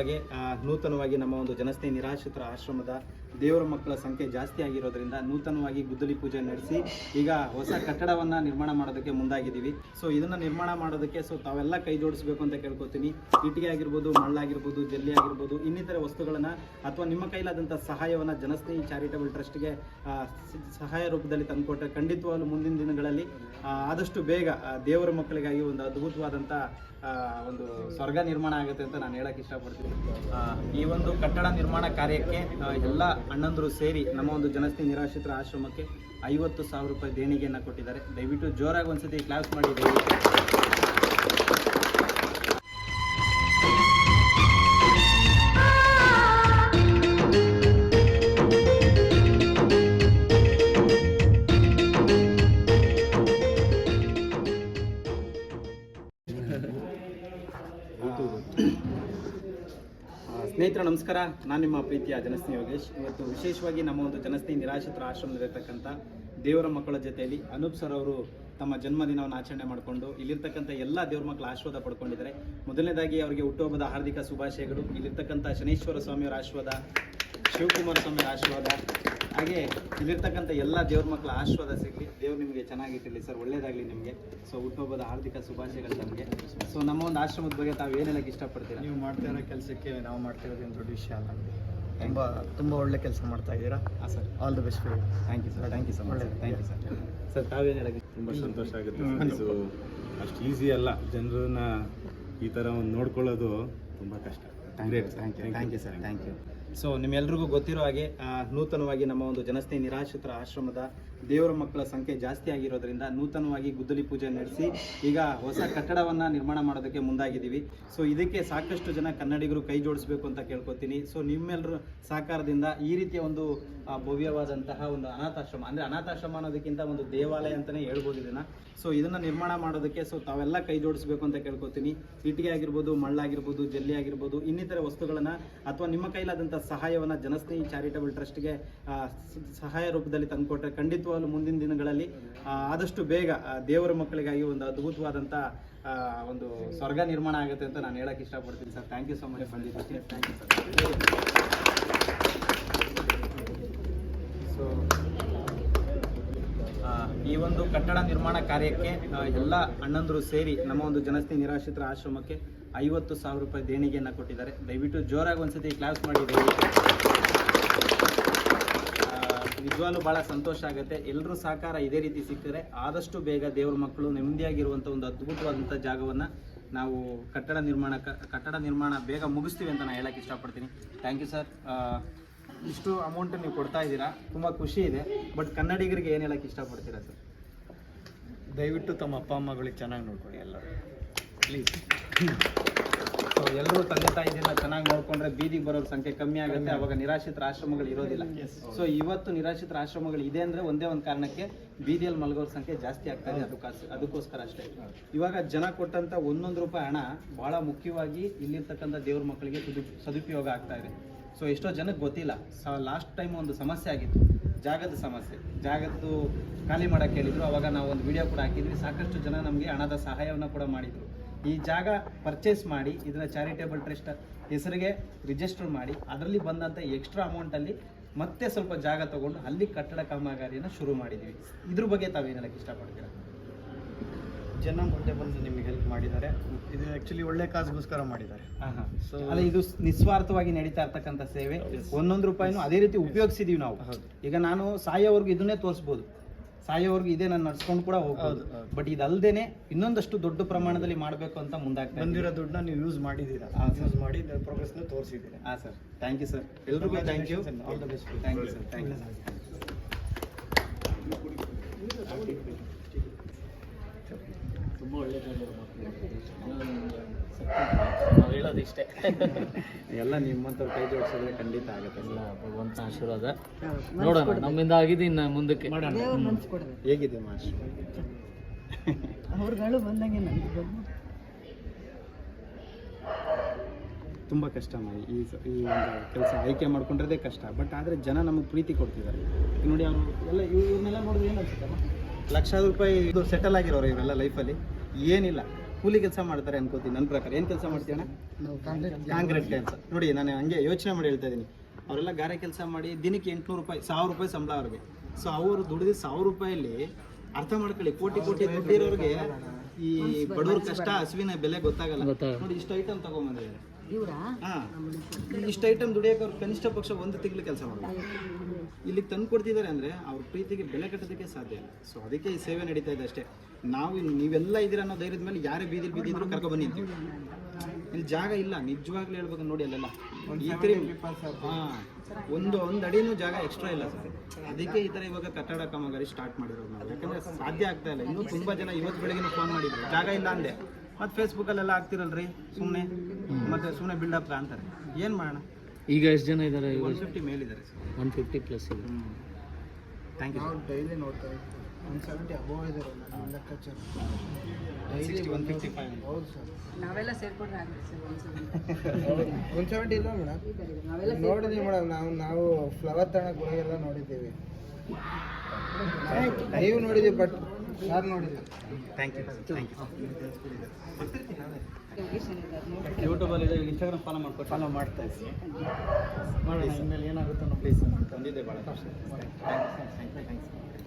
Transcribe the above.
ಹಾಗೆ ನೂತನವಾಗಿ ನಮ್ಮ ಒಂದು ಜನಸ್ನೇಹಿ ನಿರಾಶ್ರಿತರ ಆಶ್ರಮದ ದೇವರ ಮಕ್ಕಳ ಸಂಖ್ಯೆ ಜಾಸ್ತಿ ಆಗಿರೋದ್ರಿಂದ ನೂತನವಾಗಿ ಗುದ್ದಲಿ ಪೂಜೆ ನಡೆಸಿ ಈಗ ಹೊಸ ಕಟ್ಟಡವನ್ನು ನಿರ್ಮಾಣ ಮಾಡೋದಕ್ಕೆ ಮುಂದಾಗಿದ್ದೀವಿ. ಸೊ ಇದನ್ನು ನಿರ್ಮಾಣ ಮಾಡೋದಕ್ಕೆ ಸೊ ತಾವೆಲ್ಲ ಕೈ ಜೋಡಿಸ್ಬೇಕು ಅಂತ ಕೇಳ್ಕೊತೀನಿ. ಇಟ್ಟಿಗೆ ಆಗಿರ್ಬೋದು ಮಣ್ಣಾಗಿರ್ಬೋದು ಜಲ್ಲಿ ಆಗಿರ್ಬೋದು, ಇನ್ನಿತರ ವಸ್ತುಗಳನ್ನು ಅಥವಾ ನಿಮ್ಮ ಕೈಲಾದಂಥ ಸಹಾಯವನ್ನು ಜನಸ್ನೇಹಿ ಚಾರಿಟಬಲ್ ಟ್ರಸ್ಟ್ಗೆ ಸಹಾಯ ರೂಪದಲ್ಲಿ ತಂದುಕೊಟ್ಟರೆ ಖಂಡಿತವಾಗಲೂ ಮುಂದಿನ ದಿನಗಳಲ್ಲಿ ಆದಷ್ಟು ಬೇಗ ದೇವರ ಮಕ್ಕಳಿಗಾಗಿ ಒಂದು ಅದ್ಭುತವಾದಂಥ ಒಂದು ಸ್ವರ್ಗ ನಿರ್ಮಾಣ ಆಗುತ್ತೆ ಅಂತ ನಾನು ಹೇಳಕ್ ಇಷ್ಟಪಡ್ತೀನಿ. ಈ ಒಂದು ಕಟ್ಟಡ ನಿರ್ಮಾಣ ಕಾರ್ಯಕ್ಕೆ ಎಲ್ಲ ಅಣ್ಣಂದರು ಸೇರಿ ನಮ್ಮ ಒಂದು ಜನಸ್ಥಿ ನಿರಾಶ್ರಿತರ ಆಶ್ರಮಕ್ಕೆ ಐವತ್ತು ಸಾವಿರ ರೂಪಾಯಿ ದೇಣಿಗೆಯನ್ನು ಕೊಟ್ಟಿದ್ದಾರೆ. ದಯವಿಟ್ಟು ಜೋರಾಗಿ ಒಂದ್ಸತಿ ಕ್ಲಾಸ್ ಮಾಡಿ ಆ, ಸ್ನೇಹಿತರ ನಮಸ್ಕಾರ. ನಾನು ನಿಮ್ಮ ಪ್ರೀತಿಯ ಜನಸ್ನೇಹಿ ಯೋಗೇಶ್. ಇವತ್ತು ವಿಶೇಷವಾಗಿ ನಮ್ಮ ಒಂದು ಜನಸ್ನೇಹಿ ನಿರಾಶ್ರಿತರ ಆಶ್ರಮದಲ್ಲಿರ್ತಕ್ಕಂಥ ದೇವರ ಮಕ್ಕಳ ಜೊತೆಯಲ್ಲಿ ಅನೂಪ್ ಸರ್ ಅವರು ತಮ್ಮ ಜನ್ಮದಿನವನ್ನು ಆಚರಣೆ ಮಾಡಿಕೊಂಡು ಇಲ್ಲಿರ್ತಕ್ಕಂಥ ಎಲ್ಲ ದೇವ್ರ ಮಕ್ಕಳ ಆಶೀರ್ವಾದ ಪಡ್ಕೊಂಡಿದ್ದಾರೆ. ಮೊದಲನೇದಾಗಿ ಅವರಿಗೆ ಹುಟ್ಟುಹಬ್ಬದ ಹಾರ್ದಿಕ ಶುಭಾಶಯಗಳು. ಇಲ್ಲಿರ್ತಕ್ಕಂಥ ಶನೇಶ್ವರ ಸ್ವಾಮಿಯವರ ಆಶೀರ್ವಾದ ಶಿವಕುಮಾರ ಸ್ವಾಮಿ ಆಶೀರ್ವಾದ ಹಾಗೆ ಇಲ್ಲಿರ್ತಕ್ಕಂಥ ಎಲ್ಲ ದೇವ್ರ ಮಕ್ಕಳ ಆಶೀರ್ವಾದ ಸಿಗಲಿ. ದೇವ್ರು ನಿಮಗೆ ಚೆನ್ನಾಗಿಟ್ಟಿರಲಿ ಸರ್ ಒಳ್ಳೇದಾಗಲಿ ನಿಮಗೆ. ಸೊ ಹುಟ್ಟುಹಬ್ಬದ ಹಾರ್ದಿಕ ಶುಭಾಶಯಗಳು ನಮಗೆ ಸೊ ನಮ್ಮ ಒಂದು ಆಶ್ರಮದ ಬಗ್ಗೆ ತಾವು ಏನೆಲ್ಲ ಇಷ್ಟಪಡ್ತೀರಾ? ನೀವು ಮಾಡ್ತಾ ಇರೋ ಕೆಲಸಕ್ಕೆ ನಾವು ಮಾಡ್ತಿರೋದೇನು ದೊಡ್ಡ ವಿಷಯ ಅಲ್ಲ. ತುಂಬ ತುಂಬ ಒಳ್ಳೆ ಕೆಲಸ ಮಾಡ್ತಾ ಇದ್ದೀರಾ? ಹಾಂ sir. All the best for thank you sir thank you sir ಒಳ್ಳೆ. ಥ್ಯಾಂಕ್ ಯು ಸರ್ ಸರ್ ತಾವೇನು ಹೇಳಕ್ಕೆ ತುಂಬ ಸಂತೋಷ ಆಗುತ್ತೆ. ಇದು ಅಷ್ಟು ಈಸಿ ಅಲ್ಲ. ಜನರನ್ನ ಈ ಥರ ಒಂದು ನೋಡ್ಕೊಳ್ಳೋದು ತುಂಬ ಕಷ್ಟ. Great. Thank you thank you sir thank you so ನಿಮ್ಮೆಲ್ರಿಗೂ ಗೊತ್ತಿರೋ ಹಾಗೆ ನೂತನವಾಗಿ ನಮ್ಮ ಒಂದು ಜನಸ್ನೇಹಿ ನಿರಾಶ್ರಿತರ ಆಶ್ರಮದ ದೇವರ ಮಕ್ಕಳ ಸಂಖ್ಯೆ ಜಾಸ್ತಿ ಆಗಿರೋದ್ರಿಂದ ನೂತನವಾಗಿ ಗುದ್ದಲಿ ಪೂಜೆ ನಡೆಸಿ ಈಗ ಹೊಸ ಕಟ್ಟಡವನ್ನು ನಿರ್ಮಾಣ ಮಾಡೋದಕ್ಕೆ ಮುಂದಾಗಿದ್ದೀವಿ. ಸೊ ಇದಕ್ಕೆ ಸಾಕಷ್ಟು ಜನ ಕನ್ನಡಿಗರು ಕೈ ಜೋಡಿಸ್ಬೇಕು ಅಂತ ಕೇಳ್ಕೊತೀನಿ. ಸೊ ನಿಮ್ಮೆಲ್ಲರ ಸಹಕಾರದಿಂದ ಈ ರೀತಿಯ ಒಂದು ಭವ್ಯವಾದಂತಹ ಒಂದು ಅನಾಥಾಶ್ರಮ, ಅಂದರೆ ಅನಾಥಾಶ್ರಮ ಅನ್ನೋದಕ್ಕಿಂತ ಒಂದು ದೇವಾಲಯ ಅಂತಲೇ ಹೇಳ್ಬೋದು ಇದನ್ನು. ಸೊ ಇದನ್ನು ನಿರ್ಮಾಣ ಮಾಡೋದಕ್ಕೆ ಸೊ ತಾವೆಲ್ಲ ಕೈ ಜೋಡಿಸ್ಬೇಕು ಅಂತ ಕೇಳ್ಕೊತೀನಿ. ಇಟ್ಟಿಗೆ ಆಗಿರ್ಬೋದು, ಮಳ್ಳಾಗಿರ್ಬೋದು, ಜಲ್ಲಿ ಆಗಿರ್ಬೋದು, ಇನ್ನಿತರ ವಸ್ತುಗಳನ್ನು ಅಥವಾ ನಿಮ್ಮ ಕೈಲಾದಂಥ ಸಹಾಯವನ್ನು ಜನಸ್ನೇಹಿ ಚಾರಿಟಬಲ್ ಟ್ರಸ್ಟ್ಗೆ ಸಹಾಯ ರೂಪದಲ್ಲಿ ತಂದುಕೊಟ್ರೆ ಮುಂದಿನ ದಿನಗಳಲ್ಲಿ ಆದಷ್ಟು ಬೇಗ ದೇವರ ಮಕ್ಕಳಿಗಾಗಿ ಒಂದು ಅದ್ಭುತವಾದಂಥ ಒಂದು ಸ್ವರ್ಗ ನಿರ್ಮಾಣ ಆಗುತ್ತೆ ಅಂತ ನಾನು ಹೇಳಕ್ ಇಷ್ಟಪಡ್ತೀನಿ sir. Thank you so much ಬಂದಿದ್ದಕ್ಕೆ ಥ್ಯಾಂಕ್ ಯು ಸರ್ ಸೊ ಈ ಒಂದು ಕಟ್ಟಡ ನಿರ್ಮಾಣ ಕಾರ್ಯಕ್ಕೆ ಎಲ್ಲ ಅಣ್ಣಂದರು ಸೇರಿ ನಮ್ಮ ಒಂದು ಜನಸ್ಥಿ ನಿರಾಶ್ರಿತರ ಆಶ್ರಮಕ್ಕೆ ಐವತ್ತು ಸಾವಿರ ರೂಪಾಯಿ ದೇಣಿಗೆಯನ್ನು ಕೊಟ್ಟಿದ್ದಾರೆ. ದಯವಿಟ್ಟು ಜೋರಾಗಿ ಒಂದ್ಸತಿ ಕ್ಲಾಸ್ ಮಾಡಿ. ದಯವಿಟ್ಟು ಆ, ನಿಜವಾಗ್ಲೂ ಭಾಳ ಸಂತೋಷ ಆಗುತ್ತೆ. ಎಲ್ಲರೂ ಸಹಕಾರ ಇದೇ ರೀತಿ ಸಿಕ್ಕಿದ್ರೆ ಆದಷ್ಟು ಬೇಗ ದೇವ್ರ ಮಕ್ಕಳು ನೆಮ್ಮದಿಯಾಗಿರುವಂಥ ಒಂದು ಅದ್ಭುತವಾದಂಥ ಜಾಗವನ್ನು ನಾವು ಕಟ್ಟಡ ನಿರ್ಮಾಣ ಕಟ್ಟಡ ನಿರ್ಮಾಣ ಬೇಗ ಮುಗಿಸ್ತೀವಿ ಅಂತ ನಾನು ಹೇಳಕ್ಕೆ ಇಷ್ಟಪಡ್ತೀನಿ. ಥ್ಯಾಂಕ್ ಯು ಸರ್ ಇಷ್ಟು ಅಮೌಂಟ್ ನೀವು ಕೊಡ್ತಾ ಇದ್ದೀರಾ. ತುಂಬ ಖುಷಿ ಇದೆ. ಬಟ್ ಕನ್ನಡಿಗರಿಗೆ ಏನು ಹೇಳಕ್ಕೆ ಇಷ್ಟಪಡ್ತೀರಾ ಸರ್ ದಯವಿಟ್ಟು ತಮ್ಮ ಅಪ್ಪ ಅಮ್ಮಗಳಿಗೆ ಚೆನ್ನಾಗಿ ನೋಡ್ಕೊಳ್ಳಿ ಎಲ್ಲರೂ. ಪ್ಲೀಸ್ ಸೊ ಎಲ್ಲರೂ ತಂದೆ ತಾಯಿದಿಂದ ಚೆನ್ನಾಗಿ ನೋಡ್ಕೊಂಡ್ರೆ ಬೀದಿಗೆ ಬರೋ ಸಂಖ್ಯೆ ಕಮ್ಮಿ ಆಗುತ್ತೆ. ಅವಾಗ ನಿರಾಶ್ರಿತರ ಆಶ್ರಮಗಳು ಇರೋದಿಲ್ಲ. ಸೊ ಇವತ್ತು ನಿರಾಶ್ರಿತರ ಆಶ್ರಮಗಳು ಇದೆ ಅಂದ್ರೆ ಒಂದೇ ಒಂದು ಕಾರಣಕ್ಕೆ ಬೀದಿಯಲ್ಲಿ ಮಲಗೋರ ಸಂಖ್ಯೆ ಜಾಸ್ತಿ ಆಗ್ತಾ ಇದೆ. ಅದಕ್ಕೋಸ್ ಅದಕ್ಕೋಸ್ಕರ ಅಷ್ಟೇ. ಇವಾಗ ಜನ ಕೊಟ್ಟಂತ ಒಂದೊಂದು ರೂಪಾಯಿ ಹಣ ಬಹಳ ಮುಖ್ಯವಾಗಿ ಇಲ್ಲಿರ್ತಕ್ಕಂಥ ದೇವ್ರ ಮಕ್ಕಳಿಗೆ ಸದು ಸದುಪಯೋಗ ಆಗ್ತಾ ಇದೆ. ಸೊ ಎಷ್ಟೋ ಜನಕ್ಕೆ ಗೊತ್ತಿಲ್ಲ. ಲಾಸ್ಟ್ ಟೈಮ್ ಒಂದು ಸಮಸ್ಯೆ ಆಗಿತ್ತು. ಜಾಗದ ಸಮಸ್ಯೆ. ಜಾಗದ್ದು ಖಾಲಿ ಮಾಡಕ್ಕೆ ಹೇಳಿದ್ರು. ಅವಾಗ ನಾವು ಒಂದು ವಿಡಿಯೋ ಕೂಡ ಹಾಕಿದ್ವಿ. ಸಾಕಷ್ಟು ಜನ ನಮಗೆ ಹಣದ ಸಹಾಯವನ್ನು ಕೂಡ ಮಾಡಿದ್ರು. ಈ ಜಾಗ ಪರ್ಚೇಸ್ ಮಾಡಿ ಇದರ ಚಾರಿಟೇಬಲ್ ಟ್ರಸ್ಟ್ ಹೆಸರಿಗೆ ರಿಜಿಸ್ಟರ್ ಮಾಡಿ ಅದರಲ್ಲಿ ಬಂದಂಥ ಎಕ್ಸ್ಟ್ರಾ ಅಮೌಂಟಲ್ಲಿ ಮತ್ತೆ ಸ್ವಲ್ಪ ಜಾಗ ತಗೊಂಡು ಅಲ್ಲಿ ಕಟ್ಟಡ ಕಾಮಗಾರಿಯನ್ನು ಶುರು ಮಾಡಿದ್ದೀವಿ ಇದ್ರ ಬಗ್ಗೆ ತಾವೇನು ಹೇಳಕ್ಕೆ ಇಷ್ಟಪಡ್ತೀರಾ? ಜನ ಮುಂದೆ ಬಂದು ನಿಮಗೆ ಹೆಲ್ಪ್ ಮಾಡಿದ್ದಾರೆ. ಇದು ಆ್ಯಕ್ಚುಲಿ ಒಳ್ಳೆ ಕಾಸ್ಗೋಸ್ಕರ ಮಾಡಿದ್ದಾರೆ. ಹಾಂ ಹಾಂ ಸೊ ಅಲ್ಲ ಇದು ನಿಸ್ವಾರ್ಥವಾಗಿ ನಡೀತಾ ಇರ್ತಕ್ಕಂಥ ಸೇವೆ. ಒಂದೊಂದು ರೂಪಾಯಿನೂ ಅದೇ ರೀತಿ ಉಪಯೋಗಿಸಿದ್ದೀವಿ ನಾವು. ಈಗ ನಾನು ಸಾಯೋವರೆಗೂ ಇದನ್ನೇ ತೋರಿಸ್ಬೋದು. ಸಾಯೋವರೆಗೂ ಇದೇ ನಾನು ನಡ್ಸ್ಕೊಂಡು ಕೂಡ ಹೋಗ್ಬೋದು. ಬಟ್ ಇದಲ್ದೇನೆ ಇನ್ನೊಂದಷ್ಟು ದೊಡ್ಡ ಪ್ರಮಾಣದಲ್ಲಿ ಮಾಡಬೇಕು ಅಂತ ಮುಂದಾಗ್ತದೆ. ಬಂದಿರೋ ದುಡ್ಡನ್ನ ನೀವು ಯೂಸ್ ಮಾಡಿದ್ದೀರಾ. ಯೂಸ್ ಮಾಡಿ ಪ್ರೋಗ್ರೆಸ್ನ ತೋರಿಸಿದ್ದೀರಾ? ಹಾಂ ಸರ್. ಥ್ಯಾಂಕ್ ಯು ಸರ್ ಎಲ್ರಿಗೂ thank you all the best thank you sir thank you sir ತುಂಬ ಒಳ್ಳೆಯದಾದ ನಾವು ಹೇಳೋದು ಇಷ್ಟೇ ಎಲ್ಲ ನಿಮ್ಮಂತ ಕೈ ಜೋಡಿಸಿದ್ರೆ ಖಂಡಿತ ಆಗುತ್ತೆ. ಎಲ್ಲ ಭಗವಂತ ಆಶೀರ್ವಾದ. ನೋಡೋಣ ನಮ್ಮಿಂದ ಆಗಿದೆ ಇನ್ನು ಮುಂದಕ್ಕೆ. ಹೇಗಿದೆ ಮಾಶ್ ಅವ್ರುಗಳು ಬಂದಂಗೆ ಬಂದು ತುಂಬ ಕಷ್ಟ ಮಾಡಿ ಈ ಈ ಒಂದು ಕೆಲಸ ಆಯ್ಕೆ ಮಾಡ್ಕೊಂಡಿರೋದೇ ಕಷ್ಟ. ಬಟ್ ಆದರೆ ಜನ ನಮಗೆ ಪ್ರೀತಿ ಕೊಡ್ತಿದ್ದಾರೆ. ನೋಡಿ ಅವರು ಎಲ್ಲ ಇವ್- ಇವ್ರನ್ನೆಲ್ಲ ನೋಡಿದ್ರೆ ಏನು ಆಗ್ತದ ಲಕ್ಷ ರೂಪಾಯಿ ಇದು ಸೆಟಲ್ ಆಗಿರೋರು ಇವೆಲ್ಲ ಲೈಫಲ್ಲಿ ಏನಿಲ್ಲ. ಕೂಲಿ ಕೆಲಸ ಮಾಡ್ತಾರೆ ಅನ್ಕೋತೀನಿ ನನ್ನ ಪ್ರಕಾರ. ಏನು ಕೆಲಸ ಮಾಡ್ತೀವಣ್ಣ ಕಾಂಕ್ರೀಟ್ ಕೆಲಸ ನೋಡಿ ನಾನು ಹಂಗೆ ಯೋಚನೆ ಮಾಡಿ ಹೇಳ್ತಾ ಇದ್ದೀನಿ ಅವರೆಲ್ಲ ಗಾರೆ ಕೆಲಸ ಮಾಡಿ ದಿನಕ್ಕೆ ಎಂಟುನೂರು ರೂಪಾಯಿ ಸಾವಿರ ರೂಪಾಯಿ ಸಂಬಳ ಅವ್ರಿಗೆ. ಸೊ ಅವರು ದುಡಿದ ಸಾವಿರ ರೂಪಾಯಲ್ಲಿ ಅರ್ಥ ಮಾಡ್ಕೊಳ್ಳಿ ಕೋಟಿ ಕೋಟಿ ದುಡ್ಡಿರೋರಿಗೆ ಈ ಬಡವ್ರ ಕಷ್ಟ ಹಸುವಿನ ಬೆಲೆ ಗೊತ್ತಾಗಲ್ಲ. ನೋಡಿ ಇಷ್ಟು ಐಟಮ್ ತಗೊಂಬಂದಿದ್ದಾರೆ. ಇಷ್ಟು ಐಟಮ್ ದುಡಿಯೋಕೆ ಅವ್ರು ಕನಿಷ್ಠ ಪಕ್ಷ ಒಂದು ತಿಂಗಳು ಕೆಲಸ ಮಾಡ್ಬೇಕು. ಇಲ್ಲಿಗೆ ತಂದು ಕೊಡ್ತಿದ್ದಾರೆ ಅಂದರೆ ಅವ್ರ ಪ್ರೀತಿಗೆ ಬೆಲೆ ಕಟ್ಟೋದಕ್ಕೆ ಸಾಧ್ಯ ಇಲ್ಲ. ಸೊ ಅದಕ್ಕೆ ಈ ಸೇವೆ ನಡೀತಾ ಇದೆ ಅಷ್ಟೇ. ನಾವು ನೀವೆಲ್ಲ ಇದ್ದೀರ ಅನ್ನೋ ಧೈರ್ಯದ ಮೇಲೆ ಯಾರೇ ಬೀದಿಲಿ ಬಿದ್ದಿದ್ರು ಕರ್ಕೊ ಬನ್ನಿ ಇಲ್ಲಿ ಜಾಗ ಇಲ್ಲ ನಿಜವಾಗ್ಲೂ ಹೇಳ್ಬೇಕು ನೋಡಿ ಅಲ್ಲೆಲ್ಲ. ಈ ಕಡೆ ಹಾಂ ಒಂದು ಒಂದು ಅಡಿನೂ ಜಾಗ ಎಕ್ಸ್ಟ್ರಾ ಇಲ್ಲ. ಸರ್ ಅದಕ್ಕೆ ಈ ಥರ ಇವಾಗ ಕಟ್ಟಡ ಕಾಮಗಾರಿ ಸ್ಟಾರ್ಟ್ ಮಾಡಿರೋದು ನಾವು. ಯಾಕಂದರೆ ಸಾಧ್ಯ ಆಗ್ತಾ ಇಲ್ಲ. ಇನ್ನೂ ತುಂಬ ಜನ ಇವತ್ತು ಬೆಳಗ್ಗೆ ಫೋನ್ ಮಾಡಿದ್ರು. ಜಾಗ ಇಲ್ಲ ಅಂದೆ. ಮತ್ತು ಫೇಸ್ಬುಕ್ಕಲ್ಲೆಲ್ಲ ಆಗ್ತಿರಲ್ರಿ? ಸುಮ್ಮನೆ ಮತ್ತೆ ಸುಮ್ಮನೆ ಬಿಲ್ಡಪ್ ಅಂತಾರೆ. ಏನು ಮಾಡೋಣ? ಈಗ ಎಷ್ಟು ಜನ ಇದ್ದಾರೆ ಒನ್ ಫಿಫ್ಟಿ ಮೇಲಿದ್ದಾರೆ ಸರ್. ಒನ್ ಫಿಫ್ಟಿ ಪ್ಲಸ್ ಇದೆ. ಥ್ಯಾಂಕ್ ಯು ಡೈಲಿ ನೋಡ್ತಾ ಇದ್ದೀವಿ ಒನ್ ಸೆವೆಂಟಿ ಅಬೋವ್ ಇದೆ ಲೆಕ್ಕಾಚಾರ. ಡೈಲಿ ಒನ್ ಫಿಫ್ಟಿ ಫೈವ್ ಹೌದು ಸರ್ ನಾವೆಲ್ಲ ಸೇರ್ಕೊಂಡ್ರೆ ಆಗುತ್ತೆ ಸರ್ ಒಂದ್ಸಲ. ಒನ್ ಸೆವೆಂಟಿ ಇಲ್ಲ ಮೇಡಮ್? ನಾವೆಲ್ಲ ನೋಡಿದೀವಿ ಮೇಡಮ್ ನಾವು ನಾವು ಫ್ಲವರ್ ತನಕ ಎಲ್ಲ ನೋಡಿದ್ದೀವಿ ನೀವು ನೋಡಿದ್ದೀವಿ ಬಟ್ ಯಾರು ನೋಡಿ ಥ್ಯಾಂಕ್ ಯು ಥ್ಯಾಂಕ್ ಯು ಯೂಟ್ಯೂಬಲ್ಲಿ ಇದೆ ಇನ್ಸ್ಟಾಗ್ರಾಮ್ ಫಾಲೋ ಮಾಡ್ಕೊಂಡು. ಫಾಲೋ ಮಾಡ್ತಾ ಇದ್ದೀನಿ. ಮಾಡೋಣ ಇನ್ಮೇಲೆ ಏನಾಗುತ್ತೋ ಪ್ಲೀಸ್ ತಂದಿದ್ದೆ ಭಾಳ ಥ್ಯಾಂಕ್ಸ್ ಥ್ಯಾಂಕ್ಸ್ ಥ್ಯಾಂಕ್ಸ್